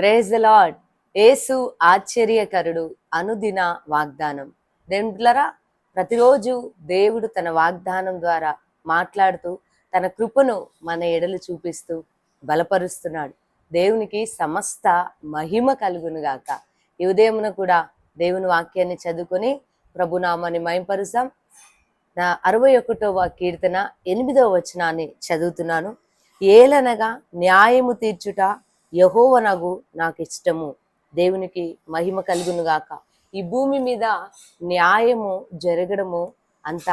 Praise the lord యేసు ఆశ్చర్యకరుడు అనుదిన వాగ్దానం. దేవులరా ప్రతిరోజు దేవుడు తన వాగ్దానం ద్వారా మాట్లాడుతూ తన కృపను మన ఎడలు చూపిస్తూ బలపరుస్తున్నాడు. దేవునికి సమస్త మహిమ కలుగును గాక. ఈ ఉదయమున కూడా దేవుని వాక్యాన్ని చదువుకొని ప్రభునామాన్ని మయంపరుస్తాం. నా అరవై ఒకటవ కీర్తన ఎనిమిదవ వచనాన్ని చదువుతున్నాను. ఏలనగా న్యాయము తీర్చుట యహోవనగు నాకు ఇష్టము దేవునికి మహిమ కలుగునుగాక. ఈ భూమి మీద న్యాయము జరగడము అంత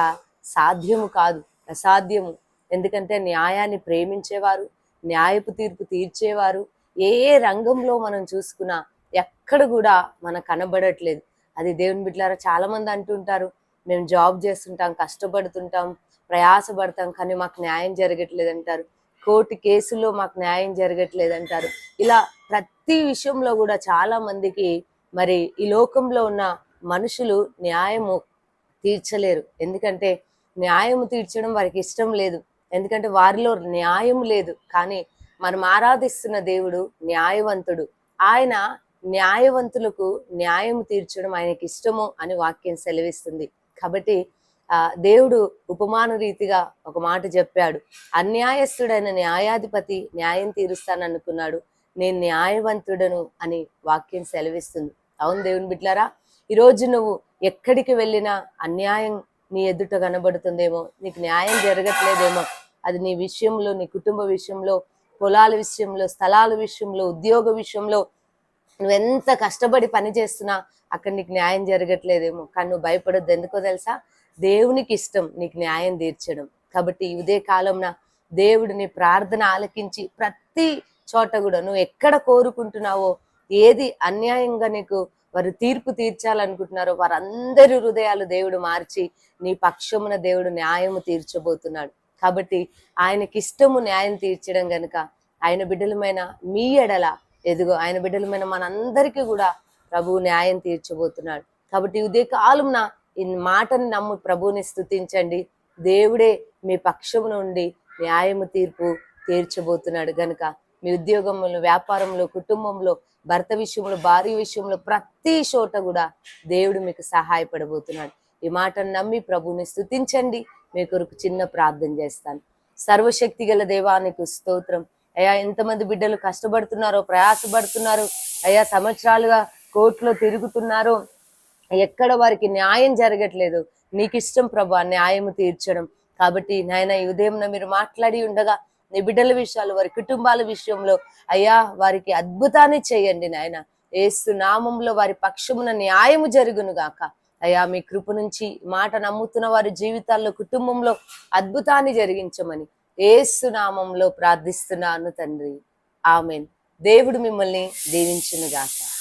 సాధ్యము కాదు అసాధ్యము. ఎందుకంటే న్యాయాన్ని ప్రేమించేవారు న్యాయపు తీర్పు తీర్చేవారు ఏ ఏ రంగంలో మనం చూసుకున్నా ఎక్కడ కూడా మనకు కనబడట్లేదు. అది దేవుని బిడ్డలారా చాలామంది అంటుంటారు మేము జాబ్ చేస్తుంటాం కష్టపడుతుంటాం ప్రయాసపడతాం కానీ మాకు న్యాయం జరగట్లేదు అంటారు కోర్టు కేసుల్లో మాకు న్యాయం జరగట్లేదు అంటారు ఇలా ప్రతి విషయంలో కూడా చాలా మందికి మరి ఈ లోకంలో ఉన్న మనుషులు న్యాయము తీర్చలేరు. ఎందుకంటే న్యాయము తీర్చడం వారికి ఇష్టం లేదు. ఎందుకంటే వారిలో న్యాయం లేదు. కానీ మనం ఆరాధిస్తున్న దేవుడు న్యాయవంతుడు. ఆయన న్యాయవంతులకు న్యాయం తీర్చడం ఆయనకి ఇష్టము అని వాక్యం సెలవిస్తుంది. కాబట్టి దేవుడు ఉపమాన రీతిగా ఒక మాట చెప్పాడు. అన్యాయస్తుడైన న్యాయాధిపతి న్యాయం తీరుస్తాననుకున్నాడు. నేను న్యాయవంతుడను అని వాక్యం సెలవిస్తుంది. అవును దేవుని బిడ్లారా ఈరోజు నువ్వు ఎక్కడికి వెళ్ళినా అన్యాయం నీ ఎదుట కనబడుతుందేమో నీకు న్యాయం జరగట్లేదేమో అది నీ విషయంలో నీ కుటుంబ విషయంలో పొలాల విషయంలో స్థలాల విషయంలో ఉద్యోగ విషయంలో నువ్వెంత కష్టపడి పని చేస్తున్నా అక్కడ నీకు న్యాయం జరగట్లేదేమో. కానీ నువ్వు భయపడొద్దు. ఎందుకో తెలుసా? దేవునికి ఇష్టం నీకు న్యాయం తీర్చడం. కాబట్టి ఈ ఉదయ కాలంన దేవుడు నీ ప్రార్థన ఆలకించి ప్రతి చోట కూడా నువ్వు ఎక్కడ కోరుకుంటున్నావో ఏది అన్యాయంగా నీకు వారు తీర్పు తీర్చాలనుకుంటున్నారో వారందరి హృదయాలు దేవుడు మార్చి నీ పక్షమున దేవుడు న్యాయము తీర్చబోతున్నాడు. కాబట్టి ఆయనకి ఇష్టము న్యాయం తీర్చడం గనుక ఆయన బిడ్డలమైన మీ ఎడల ఎదుగో ఆయన బిడ్డలమైన మనందరికీ కూడా ప్రభువు న్యాయం తీర్చబోతున్నాడు. కాబట్టి ఉదయ కాలంన ఈ మాటని నమ్ము ప్రభువుని స్థుతించండి దేవుడే మీ పక్షము నుండి న్యాయము తీర్పు తీర్చబోతున్నాడు గనుక. మీ ఉద్యోగంలో వ్యాపారంలో కుటుంబంలో భర్త విషయంలో భార్య విషయంలో ప్రతి చోట కూడా దేవుడు మీకు సహాయపడబోతున్నాడు. ఈ మాటను నమ్మి ప్రభువుని స్థుతించండి మీ కొరకు చిన్న ప్రార్థన చేస్తాను. సర్వశక్తి గల దేవానికి స్తోత్రం. అయ్యా ఎంతమంది బిడ్డలు కష్టపడుతున్నారో ప్రయాసపడుతున్నారు అయ్యా సంవత్సరాలుగా కోర్టులో తిరుగుతున్నారో. ఎక్కడ వారికి న్యాయం జరగట్లేదు. నీకు ఇష్టం ప్రభా న్యాయము తీర్చడం. కాబట్టి నాయన ఈ ఉదయం మీరు మాట్లాడి ఉండగా నీ బిడ్డల విషయాలు వారి కుటుంబాల విషయంలో అయ్యా వారికి అద్భుతాన్ని చేయండి నాయన. ఏసు నామంలో వారి పక్షమున న్యాయము జరుగును గాక. అయ్యా మీ కృప నుంచి మాట నమ్ముతున్న వారి జీవితాల్లో కుటుంబంలో అద్భుతాన్ని జరిగించమని. ఏసు నామంలో ప్రార్థిస్తున్నాను తండ్రి. ఆమెన్. దేవుడు మిమ్మల్ని దీవించునుగాక.